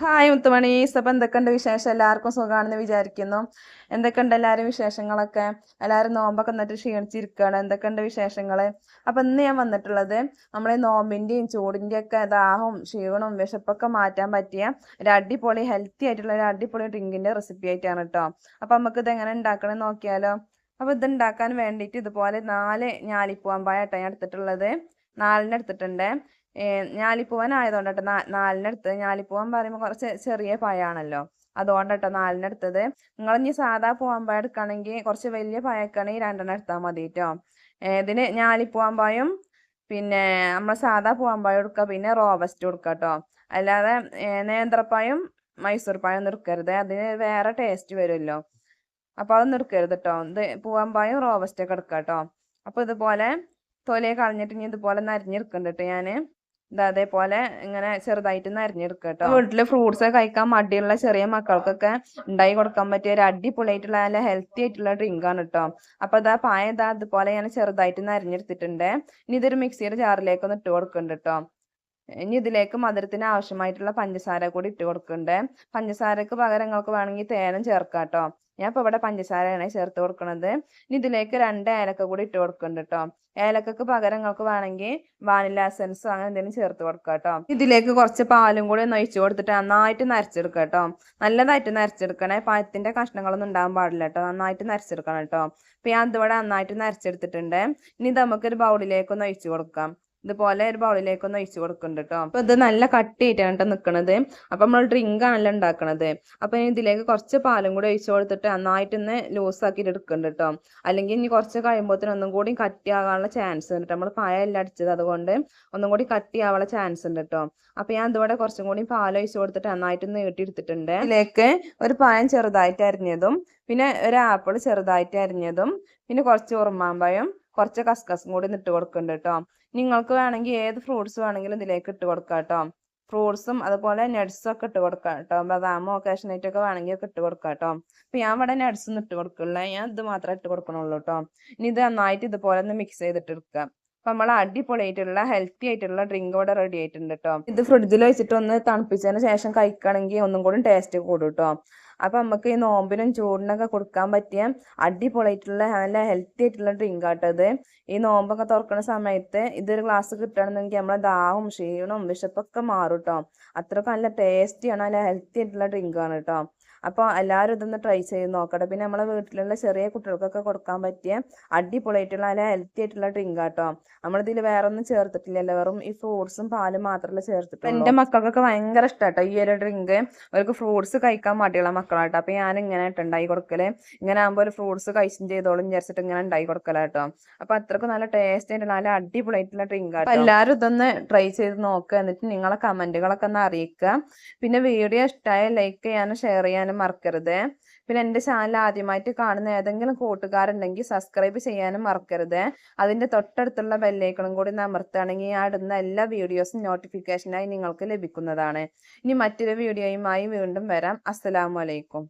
Hi മുത്തുമണീസ് അപ്പം എന്തൊക്കെയുണ്ട് വിശേഷം? എല്ലാവർക്കും സുഖമാണെന്ന് വിചാരിക്കുന്നു. എന്തൊക്കെയുണ്ട് എല്ലാവരും വിശേഷങ്ങളൊക്കെ? എല്ലാവരും നോമ്പൊക്കെ എന്നിട്ട് ക്ഷീണിച്ചിരിക്കുകയാണ്. എന്തൊക്കെയുണ്ട് വിശേഷങ്ങൾ അപ്പം ഇന്ന് ഞാൻ വന്നിട്ടുള്ളത് നമ്മളെ നോമ്പിന്റെയും ചൂടിന്റെയും ഒക്കെ ദാഹവും ക്ഷീണവും വിശപ്പൊക്കെ മാറ്റാൻ പറ്റിയ ഒരു അടിപൊളി ഹെൽത്തി ആയിട്ടുള്ള ഒരു അടിപൊളി ഡ്രിങ്കിന്റെ റെസിപ്പി ആയിട്ടാണ് കേട്ടോ അപ്പം നമുക്കിത് എങ്ങനെ ഉണ്ടാക്കണമെന്ന് നോക്കിയാലോ. അപ്പോൾ ഇത് ഉണ്ടാക്കാൻ വേണ്ടിയിട്ട് ഇതുപോലെ നാല് ഞാലിപ്പൂവാമ്പായ ഞാൻ എടുത്തിട്ടുള്ളത്. നാലിന് എടുത്തിട്ടുണ്ട്. ഞാലിപ്പൂവൻ ആയതുകൊണ്ട് കേട്ടോ നാലിനടുത്ത് ഞാലിപ്പൂവൻ പറയുമ്പോൾ കുറച്ച് ചെറിയ പഴമാണല്ലോ അതുകൊണ്ട് കേട്ടോ നാലിനെടുത്തത് നിങ്ങൾ ഇനി സാധാ പൂവാമ്പ എടുക്കുകയാണെങ്കിൽ കുറച്ച് വലിയ പഴക്കാണെങ്കിൽ രണ്ടെണ്ണം എടുത്താൽ മതി കേട്ടോ ഇതിന് ഞാലിപ്പൂവാമ്പായും പിന്നെ നമ്മൾ സാധാ പൂവമ്പായം എടുക്കുക പിന്നെ റോബസ്റ്റ് കൊടുക്കുക കേട്ടോ അല്ലാതെ നേന്ത്രപ്പായും മൈസൂർ പായം ഒന്നും എടുക്കരുത് അതിന് വേറെ ടേസ്റ്റ് വരുമല്ലോ അപ്പോൾ അതൊന്നും എടുക്കരുത് കേട്ടോ ഇത് പൂവാമ്പായും റോബസ്റ്റൊക്കെ എടുക്കുക കേട്ടോ അപ്പോൾ ഇതുപോലെ തൊലയെ കളഞ്ഞിട്ട് ഇനി ഇതുപോലെ നരിഞ്ഞെടുക്കുന്നുണ്ട് കേട്ടോ ഞാൻ ഇത് അതേപോലെ ഇങ്ങനെ ചെറുതായിട്ട് നരഞ്ഞെടുക്കുക കേട്ടോ വീട്ടിൽ ഫ്രൂട്ട്സ് കഴിക്കാൻ മടിയുള്ള ചെറിയ മക്കൾക്കൊക്കെ ഉണ്ടായി കൊടുക്കാൻ പറ്റിയ ഒരു അടിപൊളിയായിട്ടുള്ള നല്ല ഹെൽത്തി ആയിട്ടുള്ള ഡ്രിങ്ക് ആണ് കേട്ടോ അപ്പൊ ഇതാ പായ ഇതാ അതുപോലെ ഞാൻ ചെറുതായിട്ട് നരഞ്ഞെടുത്തിട്ടുണ്ട് ഇനി ഇതൊരു മിക്സിയുടെ ജാറിലേക്ക് ഒന്ന് ഇട്ട് കൊടുക്കുന്നുണ്ട് കേട്ടോ ഇനി ഇതിലേക്ക് മധുരത്തിന് ആവശ്യമായിട്ടുള്ള പഞ്ചസാര കൂടി ഇട്ട് കൊടുക്കുന്നുണ്ട് പഞ്ചസാരക്ക് പകരം നിങ്ങൾക്ക് വേണമെങ്കിൽ തേനും ചേർക്കാം കേട്ടോ ഞാൻ ഇപ്പോൾ ഇവിടെ പഞ്ചസാരയാണ് ചേർത്ത് കൊടുക്കുന്നത് ഇനി ഇതിലേക്ക് രണ്ട് ഏലക്ക കൂടി ഇട്ട് കൊടുക്കുന്നുണ്ട് കേട്ടോ ഏലക്കക്ക് പകരം നിങ്ങൾക്ക് വേണമെങ്കിൽ വാനില എസൻസ് അങ്ങനെ എന്തെങ്കിലും ചേർത്ത് കൊടുക്കുക കേട്ടോ ഇതിലേക്ക് കുറച്ച് പാലും കൂടി ഒന്ന് ഒഴിച്ചു കൊടുത്തിട്ട് നന്നായിട്ട് നരച്ചെടുക്കുക കേട്ടോ നല്ലതായിട്ട് നരച്ചെടുക്കണേ. പഴത്തിന്റെ കഷ്ണങ്ങളൊന്നും ഉണ്ടാകാൻ പാടില്ല കേട്ടോ നന്നായിട്ട് നരച്ചെടുക്കണം കേട്ടോ അപ്പൊ ഞാൻ ഇതിവിടെ നന്നായിട്ട് നരച്ചെടുത്തിട്ടുണ്ട്. ഇനി നമുക്കൊരു ബൗളിലേക്ക് ഒന്ന് ഒഴിച്ചു കൊടുക്കാം. ഇതുപോലെ ഒരു ബൗളിലേക്ക് ഒന്ന് ഒഴിച്ചു കൊടുക്കുന്നുണ്ട് കേട്ടോ അപ്പൊ ഇത് നല്ല കട്ടിയായിട്ടാണ് കേട്ടോ നിൽക്കുന്നത് അപ്പൊ നമ്മൾ ഡ്രിങ്ക് ആണല്ലോ ഉണ്ടാക്കണത്. അപ്പൊ ഇതിലേക്ക് കുറച്ച് പാലും കൂടി ഒഴിച്ചു കൊടുത്തിട്ട് നന്നായിട്ട് ഒന്ന് ലൂസ് ആക്കിട്ട് എടുക്കുന്നുണ്ട് കേട്ടോ അല്ലെങ്കിൽ ഇനി കുറച്ച് കഴിയുമ്പോഴത്തേനും ഒന്നും കൂടി കട്ടിയാകാനുള്ള ചാൻസ് ഉണ്ട് നമ്മൾ പായല്ല അടിച്ചത് അതുകൊണ്ട് ഒന്നും കൂടി കട്ടിയാവാനുള്ള ചാൻസ് ഉണ്ട് കേട്ടോ അപ്പൊ ഞാൻ ഇതുപോലെ കുറച്ചും കൂടി പാൽ ഒഴിച്ചു കൊടുത്തിട്ട് നന്നായിട്ട് നീട്ടിയെടുത്തിട്ടുണ്ട് ഇതിലേക്ക് ഒരു പായം ചെറുതായിട്ട് അരിഞ്ഞതും പിന്നെ ഒരു ആപ്പിൾ ചെറുതായിട്ട് അരിഞ്ഞതും പിന്നെ കുറച്ച് ഉറുമാമ്പഴം കുറച്ച് കസ്കസും കൂടി ഇട്ട് കൊടുക്കുന്നുണ്ട് കേട്ടോ നിങ്ങൾക്ക് വേണമെങ്കിൽ ഏത് ഫ്രൂട്ട്സ് വേണമെങ്കിലും ഇതിലേക്ക് ഇട്ട് കൊടുക്കാം കേട്ടോ ഫ്രൂട്ട്സും അതുപോലെ നട്ട്സും ഒക്കെ ഇട്ട് കൊടുക്കാം കേട്ടോ ബദാമോ കാഷ്നൈറ്റ് ഒക്കെ വേണമെങ്കിൽ ഒക്കെ ഇട്ട് കൊടുക്കാം കേട്ടോ അപ്പൊ ഞാൻ ഇവിടെ നട്ട്സ് ഒന്നും ഇട്ട് കൊടുക്കില്ല ഞാൻ ഇത് മാത്രമേ ഇട്ട് കൊടുക്കണുള്ളൂ കേട്ടോ ഇനി ഇത് നന്നായിട്ട് ഇതുപോലെ ഒന്ന് മിക്സ് ചെയ്തിട്ട് എടുക്കാം. അപ്പൊ നമ്മൾ അടിപൊളിയായിട്ടുള്ള ഹെൽത്തി ആയിട്ടുള്ള ഡ്രിങ്ക് ഇവിടെ റെഡി ആയിട്ടുണ്ട് കേട്ടോ ഇത് ഫ്രിഡ്ജിൽ വെച്ചിട്ട് ഒന്ന് തണുപ്പിച്ചതിന് ശേഷം കഴിക്കുകയാണെങ്കിൽ ഒന്നും കൂടി ടേസ്റ്റ് കൂടും കേട്ടോ അപ്പൊ നമുക്ക് ഈ നോമ്പിനും ചൂടിനൊക്കെ കൊടുക്കാൻ പറ്റിയ അടിപൊളിയായിട്ടുള്ള നല്ല ഹെൽത്തി ആയിട്ടുള്ള ഡ്രിങ്ക് ആട്ടത് ഈ നോമ്പൊക്കെ തുറക്കുന്ന സമയത്ത് ഇതൊരു ഗ്ലാസ് കിട്ടണമെന്നെങ്കിൽ നമ്മളെ ദാഹവും ക്ഷീണവും വിശപ്പൊക്കെ മാറും കേട്ടോ അത്രക്കും നല്ല ടേസ്റ്റിയാണ് നല്ല ഹെൽത്തി ആയിട്ടുള്ള ഡ്രിങ്ക് ആണ് കേട്ടോ അപ്പോൾ എല്ലാവരും ഇതൊന്ന് ട്രൈ ചെയ്ത് നോക്കട്ടെ. പിന്നെ നമ്മളെ വീട്ടിലുള്ള ചെറിയ കുട്ടികൾക്കൊക്കെ കൊടുക്കാൻ പറ്റിയ അടിപൊളിയായിട്ടുള്ള നല്ല ഹെൽത്തി ആയിട്ടുള്ള ഡ്രിങ്ക് ആട്ടോ. നമ്മളിതിൽ വേറെ ഒന്നും ചേർത്തിട്ടില്ലല്ലോ. വെറും ഈ ഫ്രൂട്ട്സും പാലും മാത്രമല്ല ചേർത്തിട്ടുള്ളൂ. എന്റെ മക്കൾക്കൊക്കെ ഭയങ്കര ഇഷ്ടമാട്ടോ ഈ ഒരു ഡ്രിങ്ക് അവർക്ക് ഫ്രൂട്ട്സ് കഴിക്കാൻ മടിയുള്ള മക്കളാട്ടോ. അപ്പോൾ ഞാൻ ഇങ്ങനെ ഉണ്ടായി കൊടുക്കൽ. ഇങ്ങനെ ആകുമ്പോൾ ഒരു ഫ്രൂട്ട്സ് കഴിച്ചും ചെയ്തോളും വിചാരിച്ചിട്ട് ഇങ്ങനെ ഉണ്ടായി കൊടുക്കലാട്ടോ അപ്പോൾ അത്രക്കും നല്ല ടേസ്റ്റ് ആയിട്ടുള്ള നല്ല അടിപൊളിയായിട്ടുള്ള ഡ്രിങ്ക് ആട്ടോ. എല്ലാവരും ഇതൊന്ന് ട്രൈ ചെയ്ത് നോക്കുക എന്നിട്ട് നിങ്ങളെ കമന്റുകളൊക്കെ ഒന്ന് അറിയിക്കുക പിന്നെ വീഡിയോ ഇഷ്ടമായ ലൈക്ക് ചെയ്യാനും ഷെയർ ചെയ്യാനും ചെയ്യാനും മറക്കരുത്. പിന്നെ എന്റെ ചാനൽ ആദ്യമായിട്ട് കാണുന്ന ഏതെങ്കിലും കൂട്ടുകാരുണ്ടെങ്കിൽ സബ്സ്ക്രൈബ് ചെയ്യാനും മറക്കരുത്. അതിന്റെ തൊട്ടടുത്തുള്ള ബെല്ലൈക്കണും കൂടി അമർത്തുകയാണെങ്കിൽ ഞാൻ ഇടുന്ന എല്ലാ വീഡിയോസും നോട്ടിഫിക്കേഷനായി നിങ്ങൾക്ക് ലഭിക്കുന്നതാണ്. ഇനി മറ്റൊരു വീഡിയോയുമായി വീണ്ടും വരാം. അസ്സലാമലൈക്കും